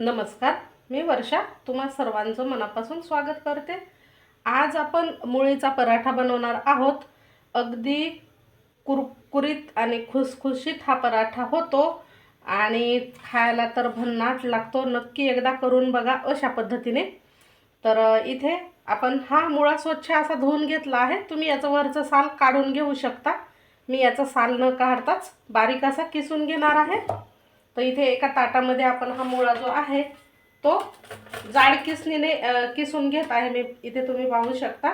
नमस्कार मी वर्षा. तुम्हा सर्वांचं मनापासून स्वागत करते. आज आपण मुळीचा पराठा बनवणार आहोत. अगदी कुरकुरीत आणि खुसखुशीत हा पराठा होतो आणि खायला तर भन्नाट लागतो. नक्की एकदा करून बघा अशा पद्धतीने. तर इथे आपण हा मुळा स्वच्छ असा धुवून घेतला आहे. तुम्ही याचं वरचं साल काढून घेऊ शकता. मी याचं साल न काढताच बारीक असा किसून घेणार आहे. तर इथे एका ताटामध्ये आपण हा मुळा जो आहे तो जाड किसणीने किसून घेत आहे. मी इथे तुम्ही पाहू शकता.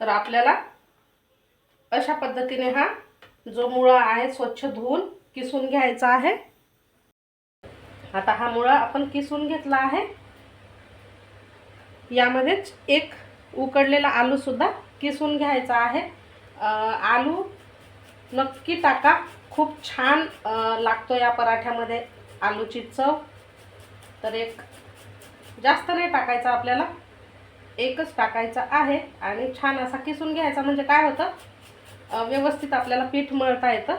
तर आपल्याला अशा पद्धतीने हा जो मुळा आहे स्वच्छ धुवून किसून घ्यायचा आहे. आता हा मुळा आपण किसून घेतला आहे. यामध्येच एक उकडलेला आलूसुद्धा किसून घ्यायचा आहे. आलू नक्की टाका. खूप छान लागतो या पराठ्यामध्ये आलूची चव. तर एक जास्त नाही टाकायचा आपल्याला. एकच टाकायचा आहे आणि छान असा किसून घ्यायचा. म्हणजे काय होतं? व्यवस्थित आपल्याला पीठ मळता येतं.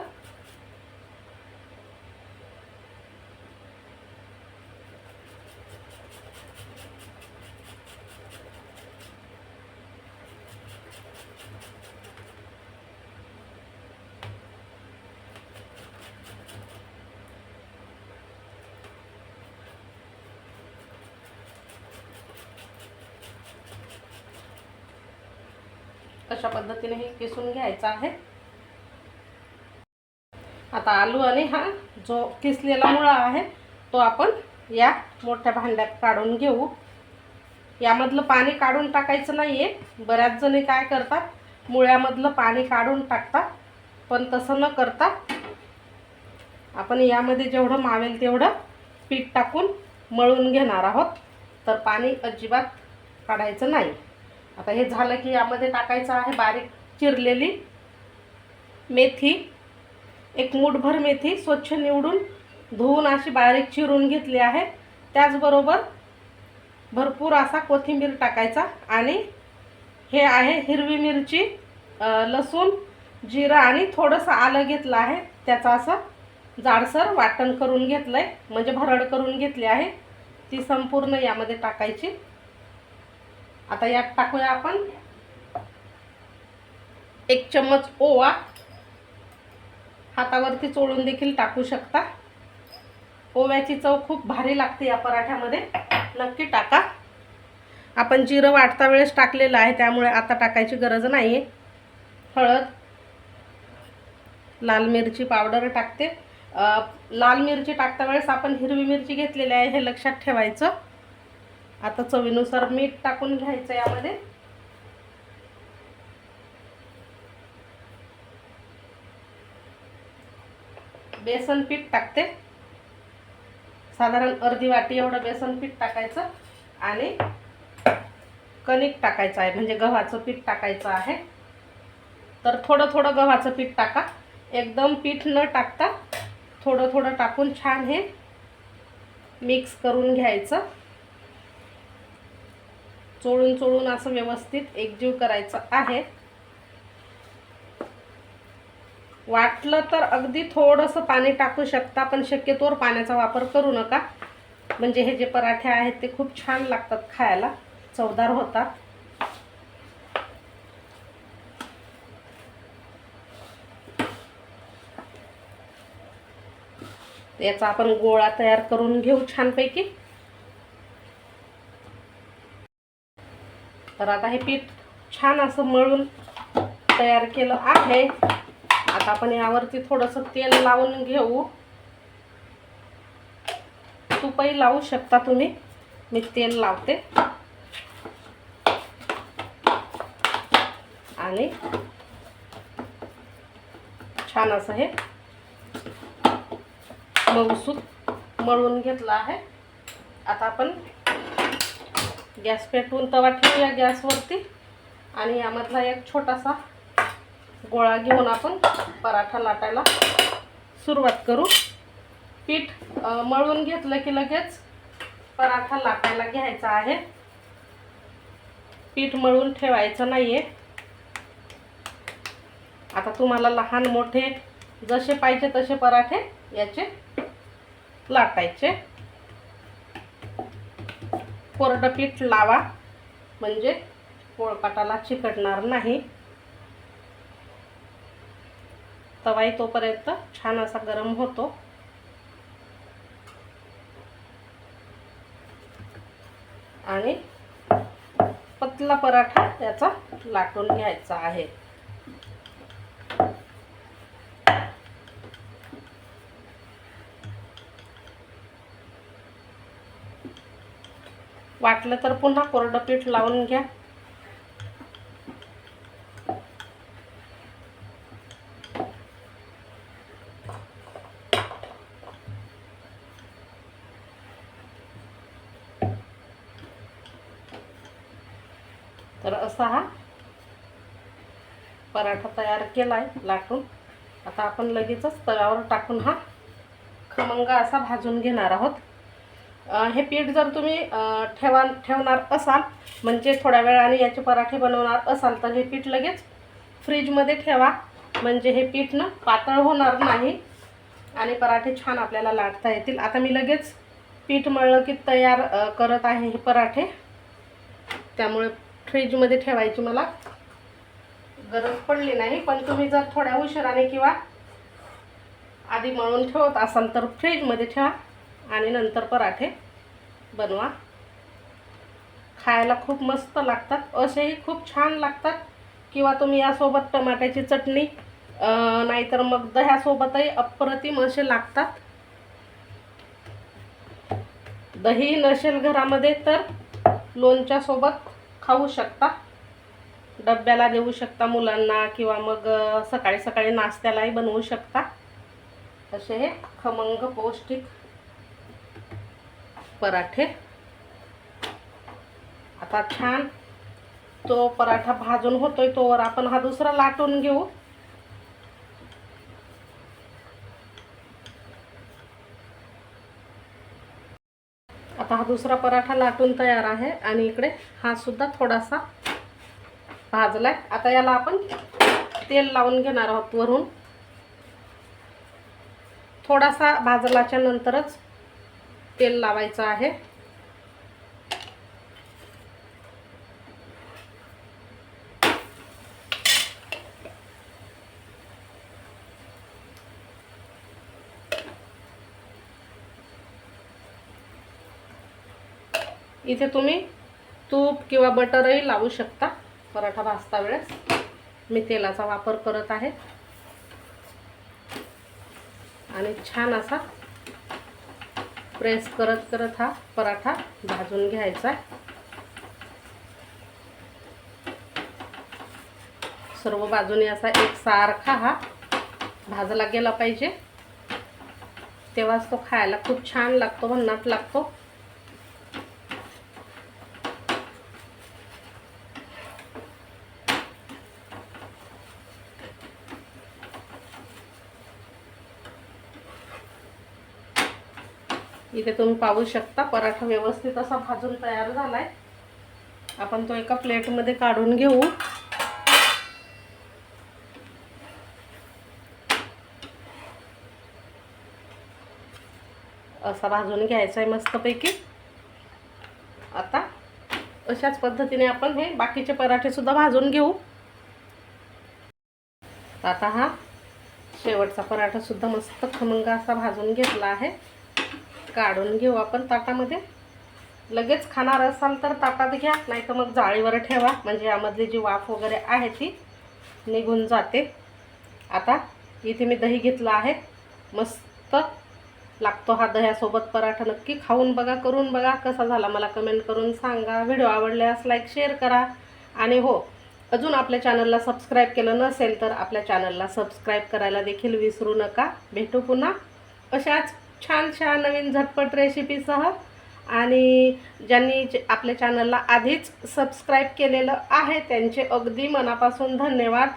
तशा पद्धतीने हे किसून घ्यायचं आहे. आता आलू आणि हा जो किसलेला मुळा आहे तो आपण या मोठ्या भांड्यात काढून घेऊ. यामधलं पाणी काढून टाकायचं नाही आहे बऱ्याच जणी काय करतात मुळ्यामधलं पाणी काढून टाकतात पण तसं न करता आपण यामध्ये जेवढं मावेल तेवढं पीठ टाकून मळून घेणार आहोत. तर पाणी अजिबात काढायचं नाही. आता हे झालं की यामध्ये टाकायचं आहे बारीक चिरलेली मेथी एक मूठभर मेथी स्वच्छ निवडून धुवून अशी बारीक चिरून घेतली आहे. त्याचबरोबर भरपूर असा कोथिंबीर टाकायचा आणि हे आहे हिरवी मिरची लसूण जिरं आणि थोडंसं आलं घेतलं आहे. त्याचं असं जाडसर वाटण करून घेतलं आहे म्हणजे भरड करून घेतली आहे. ती संपूर्ण यामध्ये टाकायची. आता यात टाकूया आपण एक चम्मच ओवा. हातावरती चोळून देखील टाकू शकता. ओव्याची चव खूप भारी लागते या पराठ्यामध्ये. नक्की टाका. आपण जिरं वाटता वेळेस टाकलेलं आहे त्यामुळे आता टाकायची गरज नाही आहे हळद लाल मिरची पावडर टाकते. लाल मिरची टाकता वेळेस आपण हिरवी मिरची घेतलेली आहे हे लक्षात ठेवायचं. आता चवीनुसार मीठ टाकून घ्यायचं यामध्ये. बेसन पीठ टाकते. साधारण अर्धी वाटी एवढं बेसन पीठ टाकायचं आणि कणिक टाकायचं आहे म्हणजे गव्हाचं पीठ टाकायचं आहे. तर थोडं थोडं गव्हाचं पीठ टाका. एकदम पीठ न टाकता थोडं थोडं टाकून छान हे मिक्स करून घ्यायचं. चोळून चोळून असं व्यवस्थित एकजीव करायचं आहे. वाटलं तर अगदी थोडंसं पाणी टाकू शकता पण शक्यतोवर पाण्याचा वापर करू नका. म्हणजे हे जे पराठे आहेत ते खूप छान लागतात खायला. चवदार होतात. याचा आपण गोळा तयार करून घेऊ छानपैकी. तर आता हे पीठ छान असं मळून तयार केलं आहे. आता आपण यावरती थोडंसं तेल लावून घेऊ. तूपही लावू शकता तुम्ही. मी तेल लावते. आणि छान असं हे मऊसूत मळून घेतलं आहे. आता आपण गॅस पेटवून तवा ठेवूया गॅसवरती. आणि यामधला एक छोटासा गोळा घेऊन आपण पराठा लाटायला सुरुवात करू. पीठ मळून घेतलं की लगेच पराठा लाटायला घ्यायचा आहे. पीठ मळून ठेवायचं नाही आहे आता तुम्हाला लहान मोठे जसे पाहिजे तसे पराठे याचे लाटायचे. कोरडं पीठ लावा. म्हणजे पोळपाटाला चिकटणार नाही. तवाई तोपर्यंत छान असा गरम होतो. आणि पतला पराठा याचा लाटून घ्यायचा आहे. वाटलं तर पुन्हा कोरडं पीठ लावून घ्या. तर असा हा पराठा तयार केला आहे लाटून. आता आपण लगेचच तव्यावर टाकून हा खमंग असा भाजून घेणार आहोत. हे पीठ जर तुम्ही ठेवा ठेवणार असाल म्हणजे थोड्या वेळाने याचे पराठे बनवणार असाल तर हे पीठ लगेच फ्रीजमध्ये ठेवा. म्हणजे हे पीठ ना पातळ होणार नाही आणि पराठे छान आपल्याला लाटता येतील. आता मी लगेच पीठ मळलं की तयार करत आहे हे पराठे. त्यामुळे फ्रीजमध्ये ठेवायची मला गरज पडली नाही. पण तुम्ही जर थोड्या उशिराने किंवा आधी मळून ठेवत असाल तर फ्रीजमध्ये ठेवा. आणि नंतर पराठे बनवा. खायला खूप मस्त लागतात. असेही खूप छान लागतात. किंवा तुम्ही यासोबत टमाट्याची चटणी नाहीतर मग दह्यासोबतही अप्रतिम असे लागतात. दही नसेल घरामध्ये तर लोणच्यासोबत खाऊ शकता. डब्याला देऊ शकता मुलांना किंवा मग सकाळी सकाळी नाश्त्यालाही बनवू शकता. असे हे खमंग पौष्टिक पराठे. आता छान तो पराठा भाजून होतोय तोवर आपण हा दुसरा लाटून घेऊ. आता हा दुसरा पराठा लाटून तयार आहे आणि इकडे हा सुद्धा थोडासा भाजलाय. आता याला आपण तेल लावून घेणार आहोत वरून. थोडासा भाजलाच्या नंतरच तेल लावायचं आहे. इथे तुम्ही तूप किंवा बटरही लावू शकता. पराठा भाजता वेळेस. मी तेलाचा वापर करत आहे. आणि छान असा प्रेस करत करत हा पराठा भाजून घ्यायचा सर्व बाजूने असा एक सारखा हा भाजला गेला पाहिजे. तेव्हाच तो खायला खूप छान लागतो भन्नाट लागतो. इथे तुम्ही पाहू शकता पराठा व्यवस्थित असा भाजून तयार झाला आहे आपण तो एका प्लेटमध्ये काढून घेऊ. असा भाजून घ्यायचा आहे मस्तपैकी. आता अशाच पद्धतीने आपण हे बाकीचे पराठे सुद्धा भाजून घेऊ. आता हा शेवटचा पराठा सुद्धा मस्त खमंग असा भाजून घेतला आहे. काढून घेऊ आपण ताटामध्ये? लगेच खाणार असाल तर ताटात घ्या नाही तर मग जाळीवर ठेवा. म्हणजे यामधली जी वाफ वगैरे आहे ती निघून जाते. आता इथे मी दही घेतलं आहे. मस्त लागतो हा दह्यासोबत पराठा. नक्की खाऊन बघा करून बघा कसा झाला. मला कमेंट करून सांगा. व्हिडिओ आवडल्यास लाईक शेअर करा. आणि हो अजून आपल्या चॅनलला सबस्क्राईब केलं नसेल तर आपल्या चॅनलला सबस्क्राईब करायला देखील विसरू नका. भेटू पुन्हा अशाच छान छान नवीन झटपट रेसिपीसह. आणि ज्यांनी आपल्या चॅनलला आधीच सबस्क्राईब केलेलं आहे त्यांचे अगदी मनापासून धन्यवाद.